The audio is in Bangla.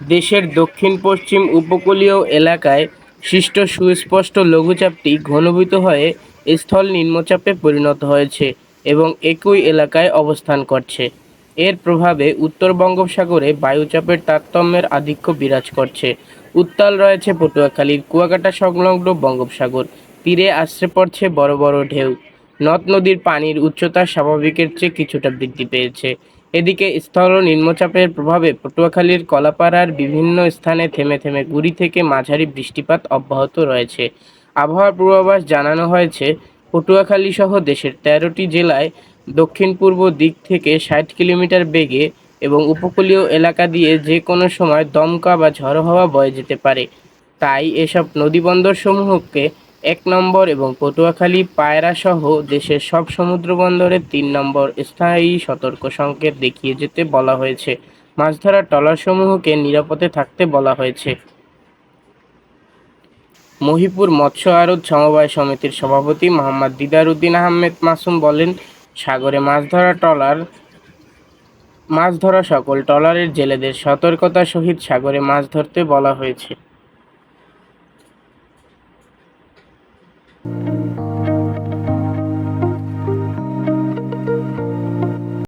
দেশের দক্ষিণ, পশ্চিম উপকূলীয় এলাকায় সৃষ্ট সুস্পষ্ট লঘুচাপটি ঘনীভূত হয়ে স্থল নিম্নচাপে পরিণত হয়েছে এবং একই এলাকায় অবস্থান করছে। এর প্রভাবে উত্তর বঙ্গোপসাগরে বায়ুচাপের তারতম্যের আধিক্য বিরাজ করছে। উত্তাল রয়েছে পটুয়াখালীর কুয়াকাটা সংলগ্ন বঙ্গোপসাগর। তীরে আশ্রে পড়ছে বড় বড় ঢেউ। নদ, নদীর পানির উচ্চতা স্বাভাবিকের চেয়ে কিছুটা বৃদ্ধি পেয়েছে। এদিকে স্থল নিম্নচাপের প্রভাবে পটুয়াখালীর কলাপাড়ার বিভিন্ন স্থানে থেমে থেমে গুড়ি থেকে মাঝারি বৃষ্টিপাত অব্যাহত রয়েছে। আবহাওয়ার পূর্বাভাস জানানো হয়েছে, পটুয়াখালী সহ দেশের তেরোটি জেলায় দক্ষিণ পূর্ব দিক থেকে ষাট কিলোমিটার বেগে এবং উপকূলীয় এলাকা দিয়ে যে কোনো সময় দমকা বা ঝড়ো হাওয়া বয়ে যেতে পারে। তাই এসব নদীবন্দরসমূহকে এক নম্বর এবং পটুয়াখালী পায়রা সহ দেশের সব সমুদ্র বন্দরে তিন নম্বর স্থায়ী সতর্ক সংকেত দেখিয়ে যেতে বলা হয়েছে। মাছ ধরা ট্রলারসমূহকে নিরাপদে থাকতে বলা হয়েছে। মহিপুর মৎস্য আরত সমবায় সমিতির সভাপতি মোহাম্মদ দিদার উদ্দিন আহমেদ মাসুম বলেন, সাগরে মাছ ধরা ট্রলার মাছ ধরা সকল ট্রলারের জেলেদের সতর্কতা সহিত সাগরে মাছ ধরতে বলা হয়েছে।